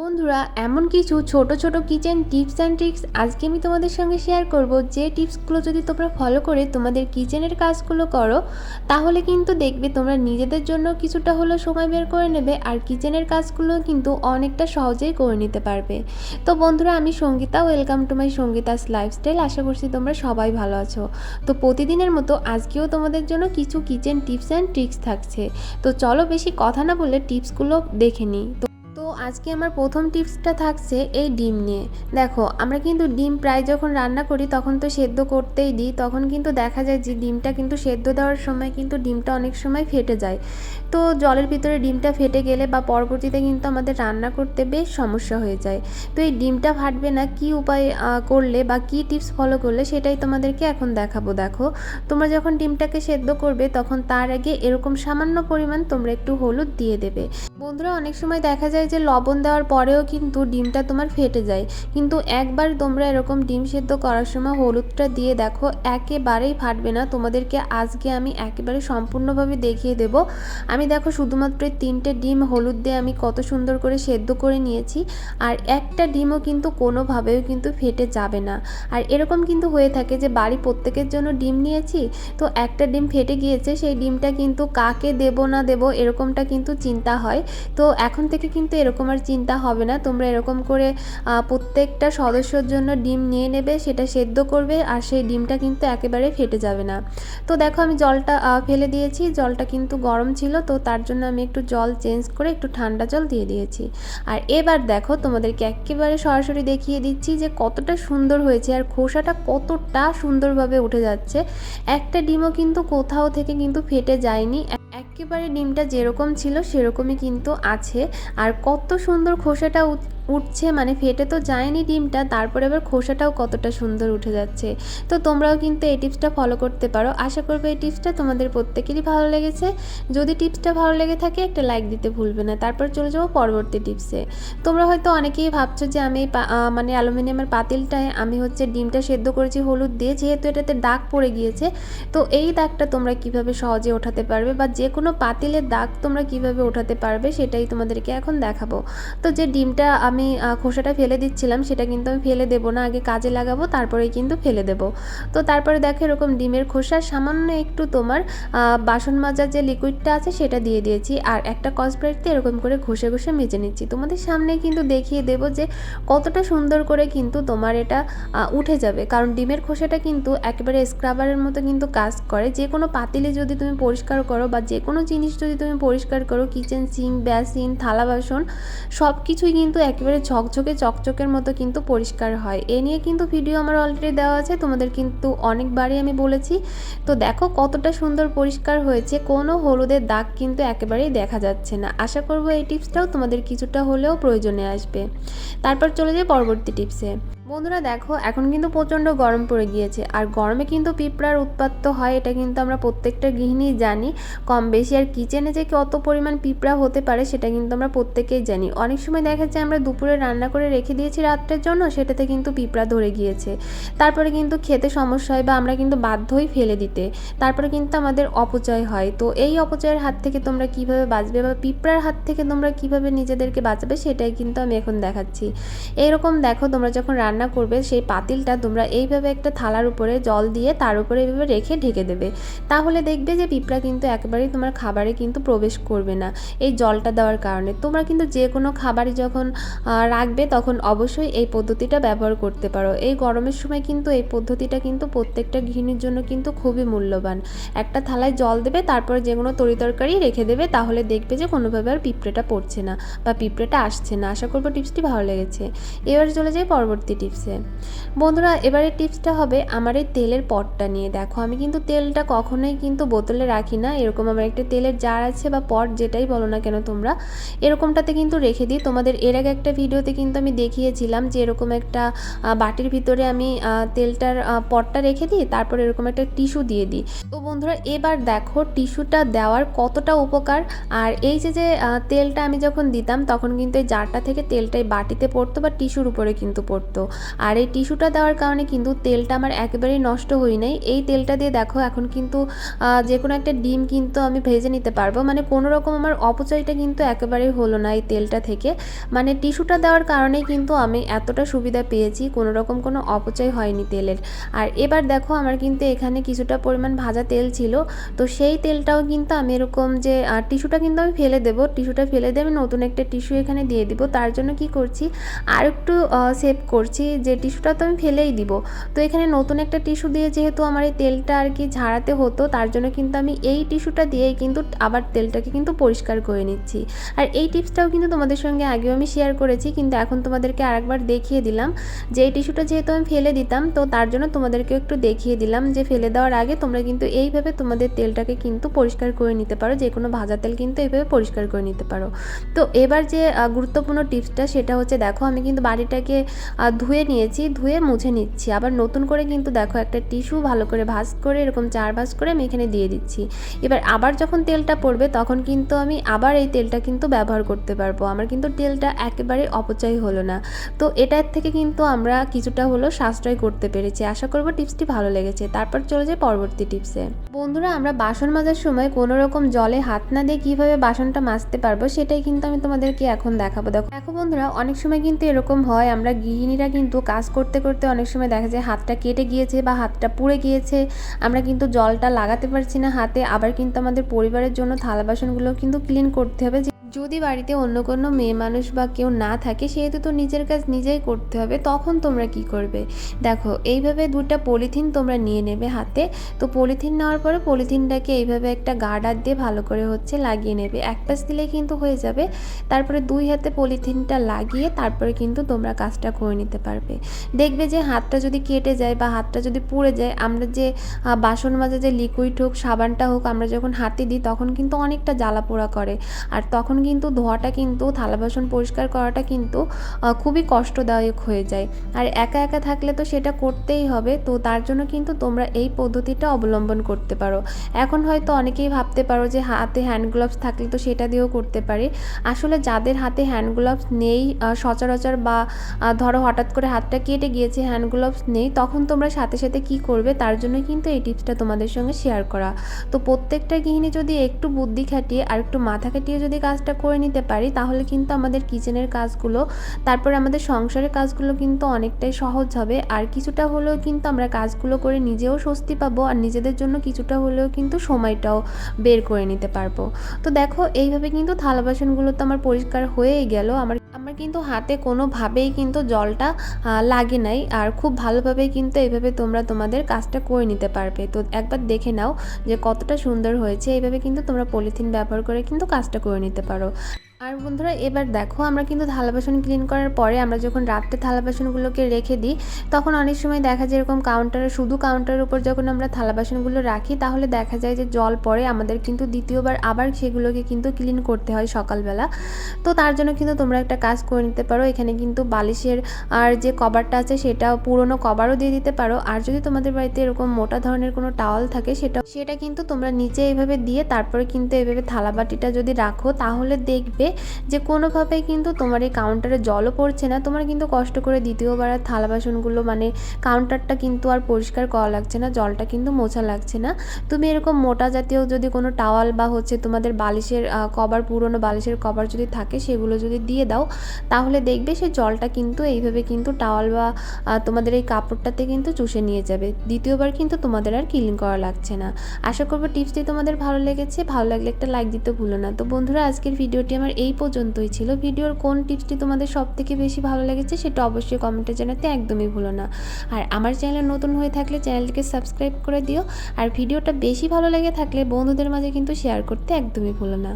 বন্ধুরা, এমন কিছু ছোট ছোট কিচেন টিপস অ্যান্ড ট্রিক্স আজকে আমি তোমাদের সঙ্গে শেয়ার করব। যে টিপসগুলো যদি তোমরা ফলো করে তোমাদের কিচেনের কাজগুলো করো, তাহলে কিন্তু দেখবে তোমরা নিজেদের জন্য কিছুটা হলেও সময় বের করে নেবে আর কিচেনের কাজগুলো কিন্তু অনেকটা সহজেই করে নিতে পারবে। তো বন্ধুরা, আমি Sangeeta, welcome to my Sangeeta's lifestyle. আশা করছি তোমরা সবাই ভালো আছো। তো প্রতিদিনের মতো আজকেও তোমাদের জন্য কিছু কিচেন টিপস অ্যান্ড ট্রিক্স থাকছে। তো চলো বেশি কথা না বলে টিপসগুলো দেখে নিই। তো আজকে আমার প্রথম টিপসটা থাকছে এই ডিম নিয়ে। দেখো, আমরা কিন্তু ডিম প্রায় যখন রান্না করি, তখন তো সেদ্ধ করতেই দিই, তখন কিন্তু দেখা যায় যে ডিমটা কিন্তু সেদ্ধ দেওয়ার সময় কিন্তু ডিমটা অনেক সময় ফেটে যায়। তো জলের ভিতরে ডিমটা ফেটে গেলে বা পরবর্তীতে কিন্তু আমাদের রান্না করতে বেশ সমস্যা হয়ে যায়। তো এই ডিমটা ফাটবে না, কি উপায় করলে বা কি টিপস ফলো করলে সেটাই তোমাদেরকে এখন দেখাবো, দেখো। তোমরা যখন ডিমটাকে সেদ্ধ করবে, তখন তার আগে এরকম সামান্য পরিমাণ তোমরা একটু হলুদ দিয়ে দেবে। বন্ধুরা, অনেক সময় দেখা যায় যে লবণ দেওয়ার পরেও কিন্তু ডিমটা তোমার ফেটে যায়। কিন্তু একবার তোমরা এরকম ডিম সেদ্ধ করার সময় হলুদটা দিয়ে দেখো, একেবারেই ফাটবে না। তোমাদেরকে আজকে আমি একেবারে সম্পূর্ণভাবে দেখিয়ে দেব। আমি দেখো শুধুমাত্র তিনটে ডিম হলুদ দিয়ে আমি কত সুন্দর করে সেদ্ধ করে নিয়েছি। আর একটা ডিমও কিন্তু কোনোভাবেও কিন্তু ফেটে যাবে না। আর এরকম কিন্তু হয়ে থাকে যে বাড়ি প্রত্যেকের জন্য ডিম নিয়েছি, তো একটা ডিম ফেটে গিয়েছে, সেই ডিমটা কিন্তু কাকে দেব না দেব এরকমটা কিন্তু চিন্তা হয়। তো এখন থেকে কিন্তু এরকম আর চিন্তা হবে না। তোমরা এরকম করে প্রত্যেকটা সদস্যর জন্য ডিম নিয়ে নেবে, সেটা সেদ্ধ করবে আর সেই ডিমটা কিন্তু একেবারে ফেটে যাবে না। তো দেখো আমি জলটা ফেলে দিয়েছি। জলটা কিন্তু গরম ছিল, তো তার জন্য আমি একটু জল চেঞ্জ করে একটু ঠান্ডা জল দিয়ে দিয়েছি। আর এবার দেখো তোমাদেরকে একেবারে সরাসরি দেখিয়ে দিচ্ছি যে কতটা সুন্দর হয়েছে আর খোসাটা কতটা সুন্দরভাবে উঠে যাচ্ছে। একটা ডিমও কিন্তু কোথাও থেকে কিন্তু ফেটে যায়নি। একেবারে ডিমটা যেরকম ছিল সেরকমই কিন্তু আছে। আর কত সুন্দর খোসাটা উঠছে মানে ফেটে তো যায়নি ডিমটা, তারপরে আবার খোসাটাও কতটা সুন্দর উঠে যাচ্ছে। তো তোমরাও কিন্তু এই টিপসটা ফলো করতে পারো। আশা করব এই টিপসটা তোমাদের প্রত্যেকেরই ভালো লেগেছে। যদি টিপসটা ভালো লেগে থাকে, একটা লাইক দিতে ভুলবে না। তারপর চলে যাব পরবর্তী টিপসে। তোমরা হয়তো অনেকেই ভাবছ যে আমি মানে অ্যালুমিনিয়ামের পাতিলটায় আমি হচ্ছে ডিমটা সেদ্ধ করেছি হলুদ দিয়ে, যেহেতু এটাতে দাগ পড়ে গিয়েছে, তো এই দাগটা তোমরা কীভাবে সহজে ওঠাতে পারবে বা যে কোনো পাতিলের দাগ তোমরা কীভাবে ওঠাতে পারবে, সেটাই তোমাদেরকে এখন দেখাবো। তো যে ডিমটা আমি আহ, খোসাটা ফেলে দিচ্ছিলাম সেটা কিন্তু আমি ফেলে দেবো না আগে কাজে লাগাবো তারপরেই কিন্তু ফেলে দেবো। তো তারপরে দেখো এরকম ডিমের খোসা সামান্য একটু তোমার বাসন মাজার যে লিকুইডটা আছে সেটা দিয়ে দিয়েছি। আর একটা কসব্রাইটতে এরকম করে ঘষে ঘষে মেজে নিচ্ছি। তোমাদের সামনে কিন্তু দেখিয়ে দেবো যে কতটা সুন্দর করে কিন্তু তোমার এটা উঠে যাবে। কারণ ডিমের খোসাটা কিন্তু একেবারে স্ক্রাবারের মতো কিন্তু কাজ করে। যে কোনো পাতিলে যদি তুমি পরিষ্কার করো বা যে কোনো জিনিস যদি তুমি পরিষ্কার করো কিচেন সিঙ্ক বেসিন থালা বাসন সব কিছুই কিন্তু একেবারে ঝকঝকে, চকচকের মতো কিন্তু পরিষ্কার হয়। এ নিয়ে কিন্তু ভিডিও আমার অলরেডি দেওয়া আছে, তোমাদের কিন্তু অনেকবারই আমি বলেছি। তো দেখো কতটা সুন্দর পরিষ্কার হয়েছে, কোনো হলুদের দাগ কিন্তু একেবারেই দেখা যাচ্ছে না। আশা করব এই টিপসটাও তোমাদের কিছুটা হলেও প্রয়োজনে আসবে। তারপর চলে যাই পরবর্তী টিপসে বন্ধুরা দেখো, এখন কিন্তু প্রচণ্ড গরম পড়ে গিয়েছে। আর গরমে কিন্তু পিঁপড়ার উৎপাত তো হয়, এটা কিন্তু আমরা প্রত্যেকটা গৃহিণী জানি। কম বেশি আর কিচেনে যে কত পরিমাণ পিঁপড়া হতে পারে, সেটা কিন্তু আমরা প্রত্যেকেই জানি। অনেক সময় দেখা যাচ্ছে আমরা দুপুরে রান্না করে রেখে দিয়েছি রাত্রের জন্য, সেটাতে কিন্তু পিঁপড়া ধরে গিয়েছে। তারপরে কিন্তু খেতে সমস্যা হয় বা আমরা কিন্তু বাধ্যই ফেলে দিতে। তারপরে কিন্তু আমাদের অপচয় হয়। তো এই অপচয়ের হাত থেকে তোমরা কীভাবে বাঁচবে বা পিঁপড়ার হাত থেকে তোমরা কীভাবে নিজেদেরকে বাঁচাবে, সেটাই কিন্তু আমি এখন দেখাচ্ছি। এইরকম দেখো, তোমরা যখন রান্না করবে, সেই পাতিলটা তোমরা এইভাবে একটা থালার উপরে জল দিয়ে তার উপরে এইভাবে রেখে ঢেকে দেবে। তাহলে দেখবে যে পিঁপড়া কিন্তু একেবারেই তোমার খাবারে কিন্তু প্রবেশ করবে না। এই জলটা দেওয়ার কারণে। তোমরা কিন্তু যে কোনো খাবারই যখন রাখবে, তখন অবশ্যই এই পদ্ধতিটা ব্যবহার করতে পারো। এই গরমের সময় কিন্তু এই পদ্ধতিটা কিন্তু প্রত্যেকটা গৃহিণীর জন্য কিন্তু খুবই মূল্যবান। একটা থালায় জল দেবে, তারপরে যে কোনো তরিতরকারি রেখে দেবে, তাহলে দেখবে যে কোনোভাবে আর পিঁপড়েটা পড়ছে না বা পিঁপড়েটা আসছে না। আশা করব টিপসটি ভালো লেগেছে। এবার চলে যাই পরবর্তী টিপসে। বন্ধুরা, এবারে টিপসটা হবে আমার এই তেলের পটটা নিয়ে। দেখো, আমি কিন্তু তেলটা কখনোই কিন্তু বোতলে রাখি না। এরকম আমার একটা তেলের জার আছে বা পট, যেটাই বলো না কেন তোমরা, এরকমটাতে কিন্তু রেখে দিই। তোমাদের এর আগে একটা ভিডিওতে কিন্তু আমি দেখিয়েছিলাম যে এরকম একটা বাটির ভিতরে আমি তেলটার পটটা রেখে দিই, তারপর এরকম একটা টিস্যু দিয়ে দিই। তো বন্ধুরা, এবার দেখো টিস্যুটা দেওয়ার কতটা উপকার। আর এই যে যে তেলটা আমি যখন দিতাম, তখন কিন্তু এই জারটা থেকে তেলটাই বাটিতে পড়তো বা টিস্যুর উপরে কিন্তু পড়তো। আর এই টিস্যুটা দেওয়ার কারণে কিন্তু তেলটা আমার একেবারেই নষ্ট হই নাই। এই তেলটা দিয়ে দেখো এখন কিন্তু যে কোনো একটা ডিম কিন্তু আমি ভেজে নিতে পারব। মানে কোনো রকম আমার অপচয়টা কিন্তু একেবারেই হলো না এই তেলটা থেকে। মানে টিস্যু টিস্যুটা দেওয়ার কারণেই কিন্তু আমি এতটা সুবিধা পেয়েছি, কোনো রকম কোনো অপচয় হয়নি তেলের। আর এবার দেখো আমার কিন্তু এখানে কিছুটা পরিমাণ ভাজা তেল ছিল, তো সেই তেলটাও কিন্তু আমি এরকম যে টিস্যুটা কিন্তু আমি ফেলে দেবো, টিস্যুটা ফেলে দিয়ে আমি নতুন একটা টিস্যু এখানে দিয়ে দিব। তার জন্য কি করছি আর একটু সেভ করছি, যে টিস্যুটা তো আমি ফেলেই দিব। তো এখানে নতুন একটা টিস্যু দিয়ে যেহেতু আমার এই তেলটা আর কি ঝাড়াতে হতো, তার জন্য কিন্তু আমি এই টিস্যুটা দিয়েই কিন্তু আবার তেলটাকে কিন্তু পরিষ্কার করে নিচ্ছি। আর এই টিপসটাও কিন্তু তোমাদের সঙ্গে আগেও আমি শেয়ার করেছি, কিন্তু এখন তোমাদেরকে আরেকবার দেখিয়ে দিলাম। যে এই টিস্যুটা যেহেতু আমি ফেলে দিতাম, তো তার জন্য তোমাদেরকেও একটু দেখিয়ে দিলাম যে ফেলে দেওয়ার আগে তোমরা কিন্তু এইভাবে তোমাদের তেলটাকে কিন্তু পরিষ্কার করে নিতে পারো যে কোনো ভাজা তেল কিন্তু এইভাবে পরিষ্কার করে নিতে পারো। তো এবার যে গুরুত্বপূর্ণ টিপসটা সেটা হচ্ছে দেখো, আমি কিন্তু বাড়িটাকে ধুয়ে নিয়েছি, ধুয়ে মুছে নিচ্ছি। আবার নতুন করে কিন্তু দেখো একটা টিস্যু ভালো করে ভাজ করে, এরকম চার ভাজ করে আমি এখানে দিয়ে দিচ্ছি। এবার আবার যখন তেলটা পড়বে, তখন কিন্তু আমি আবার এই তেলটা কিন্তু ব্যবহার করতে পারব। আমার কিন্তু তেলটা একেবারে অপচয় হলো না। তো এটার থেকে কিন্তু আমরা কিছুটা হলো সাশ্রয় করতে পেরেছি। আশা করব টিপসটি ভালো লেগেছে। তারপর চলে যায় পরবর্তী টিপসে। বন্ধুরা, আমরা বাসন মাজার সময় কোনো রকম জলে হাত না দিয়ে কীভাবে বাসনটা মাজতে পারব সেটাই কিন্তু আমি তোমাদেরকে এখন দেখাবো। দেখো দেখো বন্ধুরা, অনেক সময় কিন্তু এরকম হয়। আমরা গৃহিণীরা কিন্তু কাজ করতে করতে অনেক সময় দেখা যায় হাতটা কেটে গিয়েছে বা হাতটা পুড়ে গিয়েছে। আমরা কিন্তু জলটা লাগাতে পারছি না হাতে। আবার কিন্তু আমাদের পরিবারের জন্য থালা বাসনগুলো কিন্তু ক্লিন করতে হবে যদি বাড়িতে অন্য কোনো মেয়ে মানুষ বা কেউ না থাকে, সেহেতু তো নিজের কাজ নিজেই করতে হবে, তখন তোমরা কি করবে? দেখো, এইভাবে দুটা পলিথিন তোমরা নিয়ে নেবে হাতে। তো পলিথিন নেওয়ার পরে পলিথিনটাকে এইভাবে একটা গার্ডার দিয়ে ভালো করে হচ্ছে লাগিয়ে নেবে। এক পাশ দিলেই কিন্তু হয়ে যাবে। তারপরে দুই হাতে পলিথিনটা লাগিয়ে তারপরে কিন্তু তোমরা কাজটা করে নিতে পারবে। দেখবে যে হাতটা যদি কেটে যায় বা হাতটা যদি পুড়ে যায়, আমরা যে বাসন মাজে যে লিকুইড হোক, সাবানটা হোক আমরা যখন হাতে দিই, তখন কিন্তু অনেকটা জ্বালা পোড়া করে। আর তখন কিন্তু ধোয়াটা কিন্তু, থালা বাসন পরিষ্কার করাটা কিন্তু খুবই কষ্টদায়ক হয়ে যায়। আর একা একা থাকলে তো সেটা করতেই হবে, তো তার জন্য কিন্তু তোমরা এই পদ্ধতিটা অবলম্বন করতে পারো। এখন হয়তো অনেকেই ভাবতে পারো যে, হাতে হ্যান্ড গ্লাভস থাকলে তো সেটা দিয়েও করতে পারে। আসলে যাদের হাতে হ্যান্ড গ্লাভস নেই সচরাচর বা ধরো হঠাৎ করে হাতটা কেটে গিয়েছে হ্যান্ড গ্লাভস নেই, তখন তোমরা সাথে সাথে কি করবে? তার জন্য কিন্তু এই টিপসটা তোমাদের সঙ্গে শেয়ার করা। তো প্রত্যেকটা গৃহিণী যদি একটু বুদ্ধি খাটিয়ে আর একটু মাথা খাটিয়ে যদি কাজটা করে নিতে পারি, তাহলে কিন্তু আমাদের কিচেনের কাজগুলো, তারপর আমাদের সংসারের কাজগুলো কিন্তু অনেকটাই সহজ হবে। আর কিছুটা হলেও কিন্তু আমরা কাজগুলো করে নিজেও স্বস্তি পাবো, আর নিজেদের জন্য কিছুটা হলেও কিন্তু সময়টাও বের করে নিতে পারব। তো দেখো, এইভাবে কিন্তু থালা বাসনগুলো তো আমার পরিষ্কার হয়েই গেল। আমার আমার কিন্তু হাতে কোনোভাবেই কিন্তু জলটা লাগে নাই। আর খুব ভালোভাবে কিন্তু এভাবে তোমরা তোমাদের কাজটা করে নিতে পারবে। তো একবার দেখে নাও যে কতটা সুন্দর হয়েছে। এইভাবে কিন্তু তোমরা পলিথিন ব্যবহার করে কিন্তু কাজটা করে নিতে পারো। আর বন্ধুরা, এবার দেখো, আমরা কিন্তু থালা বাসন ক্লিন করার পরে আমরা যখন রাত্রে থালা বাসনগুলোকে রেখে দিই, তখন অনেক সময় দেখা যায় এরকম কাউন্টারে শুধু কাউন্টারের উপর যখন আমরা থালা বাসনগুলো রাখি, তাহলে দেখা যায় যে জল পড়ে। আমাদের কিন্তু দ্বিতীয়বার আবার সেগুলোকে কিন্তু ক্লিন করতে হয় সকালবেলা। তো তার জন্য কিন্তু তোমরা একটা কাজ করে নিতে পারো। এখানে কিন্তু বালিশের আর যে কভারটা আছে, সেটা পুরনো কভারও দিয়ে দিতে পারো। আর যদি তোমাদের বাড়িতে এরকম মোটা ধরনের কোনো টাওয়াল থাকে, সেটা সেটা কিন্তু তোমরা নিচে এইভাবে দিয়ে তারপরে কিন্তু এভাবে থালা বাটিটা যদি রাখো, তাহলে দেখবে হবে যে কোনোভাবেই কিন্তু তোমার এই কাউন্টারে জলও পড়ছে না। তোমার কিন্তু কষ্ট করে দ্বিতীয়বার আর থালা বাসনগুলো মানে কাউন্টারটা কিন্তু আর পরিষ্কার করা লাগছে না, জলটা কিন্তু মোছা লাগছে না। তুমি এরকম মোটা জাতীয় যদি কোনো টাওয়াল বা হচ্ছে তোমাদের বালিশের কভার, পুরনো বালিশের কভার যদি থাকে, সেগুলো যদি দিয়ে দাও, তাহলে দেখবে সে জলটা কিন্তু এইভাবে কিন্তু টাওয়াল বা তোমাদের এই কাপড়টাতে কিন্তু চুষে নিয়ে যাবে। দ্বিতীয়বার কিন্তু তোমাদের আর ক্লিন করা লাগছে না। আশা করব টিপসটি তোমাদের ভালো লেগেছে। ভালো লাগলে একটা লাইক দিতে ভুলো না। তো বন্ধুরা, আজকের ভিডিওটি আমার এই পর্যন্তই ছিল। ভিডিওর কোন টিপসটি তোমাদের সব থেকে বেশি ভালো লেগেছে সেটা অবশ্যই কমেন্টে জানাতে একদমই ভুলো না। আর আমার চ্যানেল নতুন হয়ে থাকলে চ্যানেলটিকে সাবস্ক্রাইব করে দিও। আর ভিডিওটা বেশি ভালো লেগে থাকলে বন্ধুদের মাঝে কিন্তু শেয়ার করতে একদমই ভুলো না।